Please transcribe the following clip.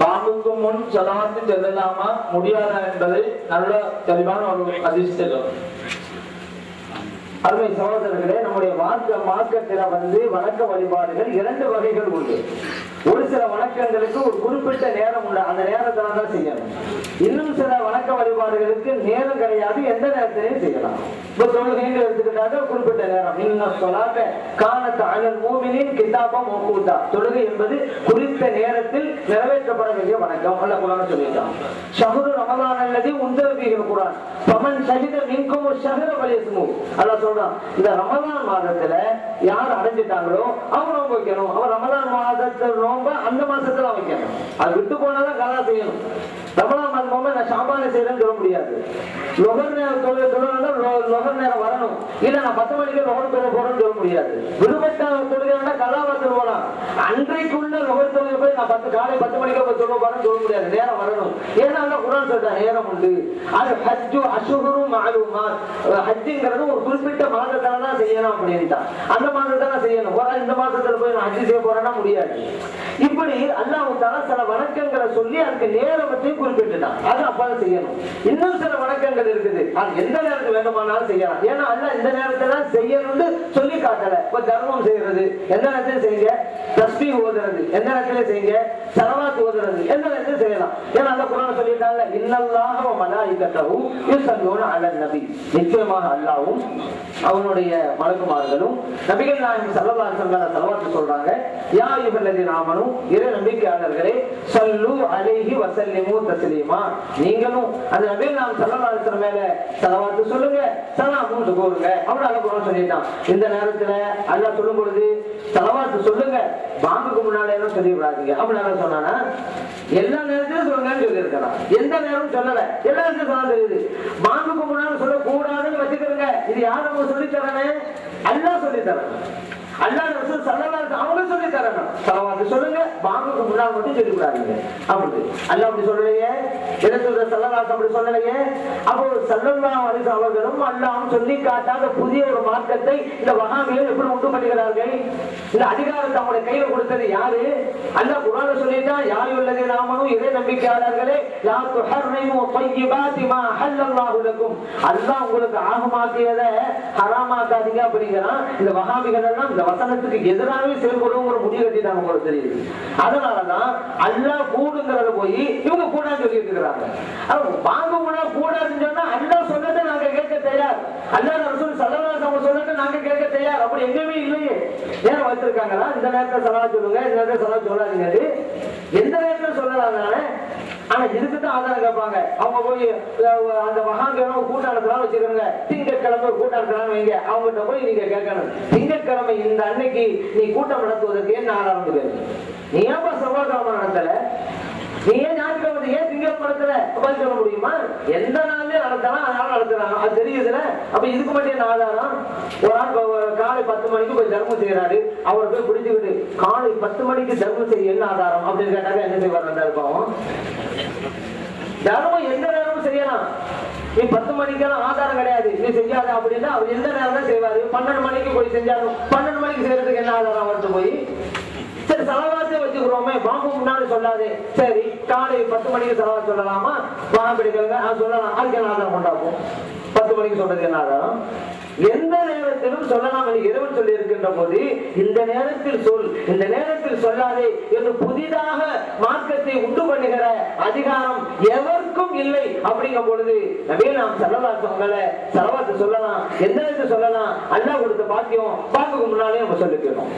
பாம்புக்கு முன் சலாத்து செல்லலாமா? முடியாதா என்பதை நல்ல தெளிவான ஒரு அதிர்ஷ்டம் அருமை சகோதரர்களே நம்முடைய மார்க்க மார்க்கத்தில வந்து வணக்க வழிபாடுகள் இரண்டு வகைகள் உண்டு. ஒரு சில வணக்கங்களுக்கு ஒரு குறிப்பிட்ட நேரம் உண்டு. அந்த நேரத்துல தான் செய்யணும். இன்னும் சில வணக்க வழிபாடுகளுக்கு நேரம் கிடையாது. எந்த நேரத்திலையும் செய்யலாம். இப்ப தொழுகைன்னு எடுத்துக்கிட்டாக்க குறிப்பிட்ட நேரம். இன்னும் சொல்லாத காலத்து அழல் மூவினின் கிதாபம் மௌகூதா தொழுகை என்பது குறித்த நேரத்தில் நிறைவேற்றப்பட வேண்டிய வணக்கம். அல்ல குரான் சொல்லிட்டான். ஷஹரு ரமதான் அல்லது உந்தரபீகள் குரான். பமன் சகித மின்கும் ஒரு ஷஹர வலியசுமு. அல்ல சொல்றான் இந்த ரமதான் மாதத்துல யார் அடைஞ்சிட்டாங்களோ அவங்க வைக்கணும். அவன் ரமதான் மாதத்தில் அந்த மாசத்துல வைக்கணும் அது விட்டு போனாதான் கலா செய்யணும். ரமலான் மாதம் போக நான் சாப்பாடு செய்யறேன்னு சொல்ல முடியாது. லொகர் நேரம் தொழில் சொல்லணும்னா லொகர் நேரம் வரணும். இல்ல நான் பத்து மணிக்கு லொகர் தொழில் போறேன்னு சொல்ல முடியாது. விடுபட்ட தொழுகைன்னா கலாவாசல் போலாம். அன்றைக்குள்ள லொகர் தொழில் போய் நான் பத்து காலை பத்து மணிக்கு போய் சொல்ல போறேன்னு சொல்ல முடியாது. நேரம் வரணும். ஏன்னா குரான் சொல்றேன் நேரம் உண்டு. அது ஹஜ்ஜு அசுகரும் மாலுமா ஹஜ்ஜுங்கிறது ஒரு குறிப்பிட்ட மாதத்துல தான் செய்யணும் அப்படின்ட்டான். அந்த மாதத்துல தான் செய்யணும். ஒரு செய்ய போறேன்னா முடியாது. இப்படி அல்லாஹ் சில வணக்கங்களை சொல்லி அதுக்கு நேரத்தையும் குறிப்பிட்டுட்டான். அது அப்பதான் செய்யணும். இன்னும் சில வணக்கங்கள் இருக்குது. அது எந்த நேரத்துக்கு வேண்டுமானாலும் செய்யலாம். ஏன்னா அல்ல இந்த நேரத்துல செய்யணும்னு சொல்லி காட்டல. இப்ப தர்மம் செய்யறது எந்த நேரத்துல செய்யுங்க? தஸ்பி ஓதுறது எந்த நேரத்துல செய்யுங்க? சரவாத் ஓதுறது எந்த நேரத்துல செய்யலாம். ஏன்னா அந்த குரான் சொல்லிட்டாங்கல்ல இன்னல்லாக வ மலாயிகத்தஹு அல்ல நபி. நிச்சயமாக அல்லாவும் அவனுடைய மலக்குமார்களும் நபிகள் நாயகம் ஸல்லல்லாஹு அலைஹி வஸல்லம் ஸலவாத் சொல்றாங்க யா அய்யுஹல்லதீன நாமனும் இரு நம்பிக்கையாளர்களே ஸல்லு அலைஹி வஸல்லிமு தஸ்லீமா. நீங்களும் அந்த நபிகள் நாம் ஸல்லல்லாஹு மேல சலவாத்து சொல்லுங்க சலாமும் சொல்லுங்க அப்படி அல்லாஹ் சொல்லிட்டான். இந்த நேரத்துல அல்லாஹ் சொல்லும் பொழுது சலவாத்து சொல்லுங்க. பாங்குக்கு முன்னாலே எல்லாம் சொல்லி விடாதீங்க அப்படி சொன்னானா எல்லா நேரத்திலும் சொல்லுங்கன்னு சொல்லி இருக்கிறான் எந்த நேரமும் சொல்லல. எல்லா நேரத்திலும் சொல்ல தெரியுது பாங்குக்கு சொல்லக்கூடாதுன்னு வச்சுக்கிறேங்க இது யார் நம்ம சொல்லி தரனே அல்லா சொல்லி தரணும் அல்லாத ரசூல் சல்லல்லா அவங்களே சொல்லித்தராங்க சலவாத்து சொல்லுங்க வாங்குக்கு மட்டும் சொல்லி கூடாதீங்க அப்படி. அல்ல அப்படி சொல்லலையே. என்ன சொல்ற? சல்லல்லாஸ் அப்படி சொல்லலையே. அப்போ சல்லல்லா அலிஸ் அவர்களும் அல்லாம் சொல்லி காட்டாத புதிய ஒரு மார்க்கத்தை இந்த வகாமியில் எப்படி உண்டு பண்ணுகிறார்கள் இந்த அதிகாரத்தை அவங்களுடைய கையில கொடுத்தது யாரு? அல்ல குரான சொல்லிட்டா யார் உள்ளது நாமனும் இறை நம்பிக்கையாளர்களே லா துஹர்ரிமு தையிபாதி மா அஹல்லல்லாஹு லக்கும். அல்லாஹ் உங்களுக்கு ஆகமாக்கியதை ஹராமாக்காதீங்க அப்படிங்கிறான் இந்த வகாமிகள் எல்லாம் இந்த வசனத்துக்கு எதிராகவே செயல்படுவோங்கிற முடிவு கட்டிட்டாங்க உங்களுக்கு தெரியுது. அதனாலதான் அல்லாஹ் கூடுங்கிறத போய் இவங்க கூடாதுன்னு சொல்லிட்டு இருக்கிறாங்க. வாங்க முன்னா கூடாதுன்னு சொன்னா அல்லா சொன்னதை நாங்க கேட்க தயார். அல்லா ரசூல் ஸல்லல்லாஹு சொன்னதை நாங்க கேட்க தயார். அப்படி எங்கேயுமே இல்லையே. ஏன் வச்சிருக்காங்கன்னா இந்த நேரத்தை சலா சொல்லுங்க இந்த நேரத்தை சலா சொல்லாதீங்க எந்த நேரத்துல சொல்லலாம் ஆனா இதுக்கு தான் ஆதாரம் கேட்பாங்க. அவங்க போய் அந்த மகாங்கிழமை கூட்டம் நடத்தலாம் வச்சுக்கோங்க திங்கட்கிழமை ஒரு கூட்டம் நடத்தலாம் வைங்க. அவங்ககிட்ட போய் நீங்க கேட்கணும். திங்கட்கிழமை இந்த அன்னைக்கு நீ கூட்டம் நடத்துவதற்கு என்ன ஆதாரம் நீ ஏன்பா செவ்வாய்க்கிழமை நடத்தல? நீ ஏன் ஞாயிற்றுக்கிழமை ஏன் திங்கள் நடத்தல பதில் சொல்ல முடியுமா எந்த நாள்லயும் நடத்தலாம் அதனால நடத்துறாங்க அது தெரியுதுல அப்ப இதுக்கு மட்டும் என்ன ஆதாரம்? ஒரு ஆள் காலை பத்து மணிக்கு போய் தர்மம் செய்யறாரு அவரை போய் பிடிச்சுக்கிட்டு காலை பத்து மணிக்கு தர்மம் செய்ய என்ன ஆதாரம்? அப்படின்னு கேட்டாக்க என்ன செய்வார் அந்த பாவம்? தர்மம் எந்த நேரமும் செய்யலாம். நீ பத்து மணிக்கெல்லாம் ஆதாரம் கிடையாது. நீ செய்யாத அப்படின்னா அவர் எந்த நேரம் தான் செய்வாரு? பன்னெண்டு மணிக்கு போய் செஞ்சாலும் பன்னெண்டு மணிக்கு செய்யறதுக்கு என்ன ஆதாரம் அவர்கிட்ட போய்? சரி செலவாத்தே வச்சுக்கிறோமே பாம்பு முன்னாடி சொல்லாதே. சரி காலை பத்து மணிக்கு செலவா சொல்லலாமா? பாம்பு பிடிக்கிறவங்க ஆ, சொல்லலாம். அதுக்கு என்ன ஆதாரம் கொண்டாப்போம் பத்து மணிக்கு சொல்றதுக்கு எந்த நேரத்திலும் சொல்லலாம் என்று இறைவன் சொல்லி இருக்கின்ற போது இந்த நேரத்தில் சொல் இந்த நேரத்தில் சொல்லாதே என்று புதிதாக மார்க்கத்தை உண்டு பண்ணுகிற அதிகாரம் எவருக்கும் இல்லை அப்படிங்கும் பொழுது நபே நாம் செல்லவாசங்களை செலவாத்து சொல்லலாம் எந்த நேரத்தில் சொல்லலாம் அல்லாஹ் கொடுத்த பாக்கியம் பாக்கு முன்னாலே நம்ம சொல்லிக்கணும்